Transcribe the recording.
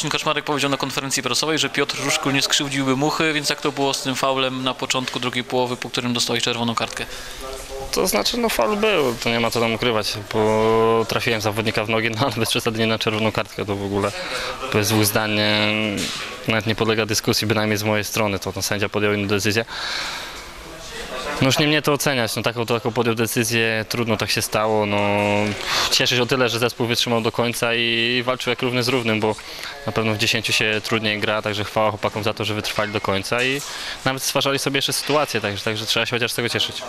Marcin Kaczmarek powiedział na konferencji prasowej, że Piotr Żuszkul nie skrzywdziłby muchy, więc jak to było z tym faulem na początku drugiej połowy, po którym dostałeś czerwoną kartkę? To znaczy, no faul był, to nie ma co tam ukrywać, bo trafiłem zawodnika w nogi, no ale bez przesady na czerwoną kartkę, to w ogóle bez dwóch zdań nawet nie podlega dyskusji, bynajmniej z mojej strony, to ten sędzia podjął inną decyzję. No już nie mnie to oceniać, no taką, taką podjął decyzję, trudno tak się stało, no cieszę się o tyle, że zespół wytrzymał do końca i walczył jak równy z równym, bo na pewno w 10 się trudniej gra, także chwała chłopakom za to, że wytrwali do końca i nawet stwarzali sobie jeszcze sytuację, także, także trzeba się chociaż z tego cieszyć.